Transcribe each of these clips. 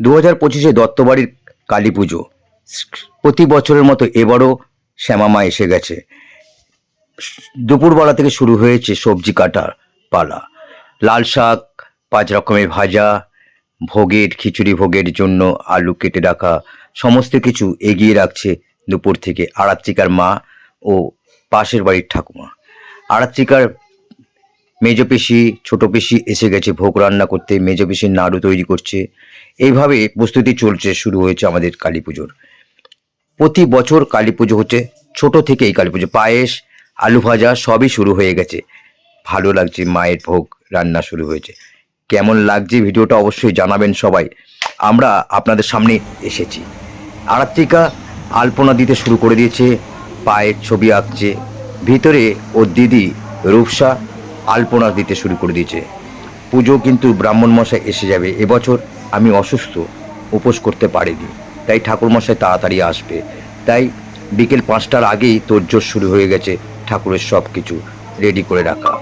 দু হাজার পঁচিশে দত্তবাড়ির কালী পুজো। প্রতি বছরের মতো এবারও শ্যামামা এসে গেছে। দুপুরবেলা থেকে শুরু হয়েছে সবজি কাটার পালা। লাল শাক, পাঁচ রকমের ভাজা, ভোগের, খিচুড়ি ভোগের জন্য আলু কেটে রাখা, সমস্ত কিছু এগিয়ে রাখছে দুপুর থেকে আরাত্রিকার মা ও পাশের বাড়ির ঠাকুমা। আরাত্রিকার মেজ পিসি, ছোট পিসি এসে গেছে ভোগ রান্না করতে, মেজ পিসির নাড়ু তৈরি করছে। এইভাবে প্রস্তুতি চলছে, শুরু হয়েছে আমাদের কালী পুজোর। প্রতি বছর কালী পুজো হচ্ছে, ছোট থেকেই কালী পুজো। পায়েস, আলু ভাজা সবই শুরু হয়ে গেছে। ভালো লাগছে মায়ের ভোগ রান্না শুরু হয়েছে। কেমন লাগছে ভিডিওটা অবশ্যই জানাবেন সবাই। আমরা আপনাদের সামনে এসেছি। আরাত্রিকা আলপনা দিতে শুরু করে দিয়েছে, পায়ের ছবি আঁকছে। ভিতরে ওর দিদি রূপসা আলপনা দিতে শুরু করে দিয়েছে। পুজো কিন্তু ব্রাহ্মণ মশাই এসে যাবে। এবছর আমি অসুস্থ উপোস করতে পারিনি। তাই ঠাকুরমশাই তাড়াতাড়ি আসবে। তাই বিকেল পাঁচটার আগেই তোড়জোড় শুরু হয়ে গেছে ঠাকুরের সব কিছু রেডি করে রাখা।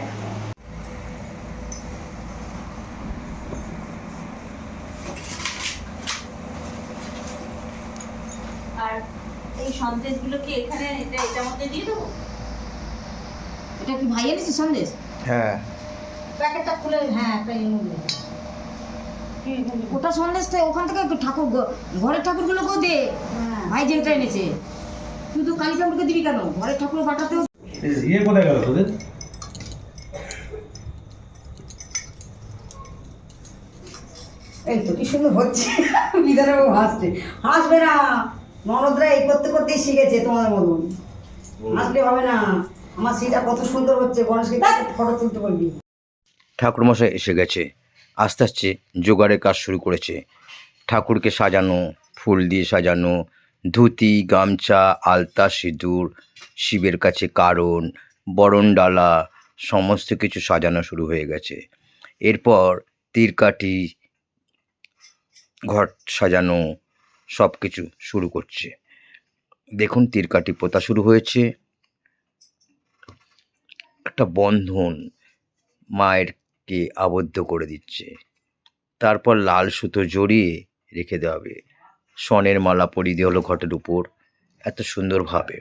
আর এই সন্দেশগুলো কি এখানে এটা এটার মধ্যে দিয়ে দেবো? এটা কি ভাই সন্দেশ? হ্যাঁ। প্যাকেটটা খুলে হ্যাঁ ওটা ওখান থেকে একটু ঠাকুর ঘরের ঠাকুরগুলোকেও দে। ভাই যেটা এনেছে। শুধু কালী ঠাকুরকে দিবি কেন? ঘরের ঠাকুর পাঠাতেও ইয়ে কোথায় গেল তোদের? এই তো কি সুন্দর হচ্ছে। বিধানের বাবু হাসছে। হাসবে না। ননদরা এই করতে করতেই শিখেছে তোমাদের মতন। হাসলে হবে না। আমার সেটা কত সুন্দর হচ্ছে গণেশকে ফটো তুলতে বলবি। ঠাকুরমশাই এসে গেছে। আস্তে আস্তে জোগাড়ের কাজ শুরু করেছে। ঠাকুরকে সাজানো ফুল দিয়ে সাজানো ধুতি গামছা আলতা সিঁদুর শিবের কাছে কারণ বরণডালা সমস্ত কিছু সাজানো শুরু হয়ে গেছে। এরপর তীরকাঠি ঘট সাজানো সব কিছু শুরু করছে। দেখুন তীরকাঠি পোতা শুরু হয়েছে। একটা বন্ধন মায়েরকে আবদ্ধ করে দিচ্ছে। তারপর লাল সুতো জড়িয়ে রেখে দেওয়া হবে। স্বর্ণের মালা পরিয়ে দেওয়া হলো ঘটের উপর। এত সুন্দরভাবে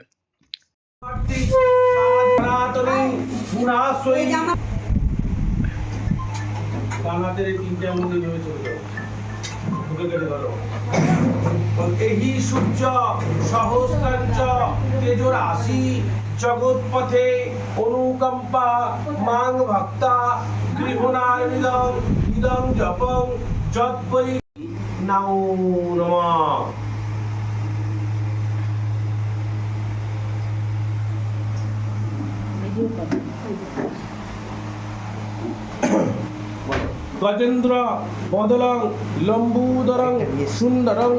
এই সূর্য, সহস্রাঞ্চ তেজো রাশি জগৎপথে অনুকম্পা মাং ভক্তা গৃহনারিদং ইদং জপং যদ্বৈ নাও নমঃ। গজেন্দ্র বদলং লম্বুদরং সুন্দরং।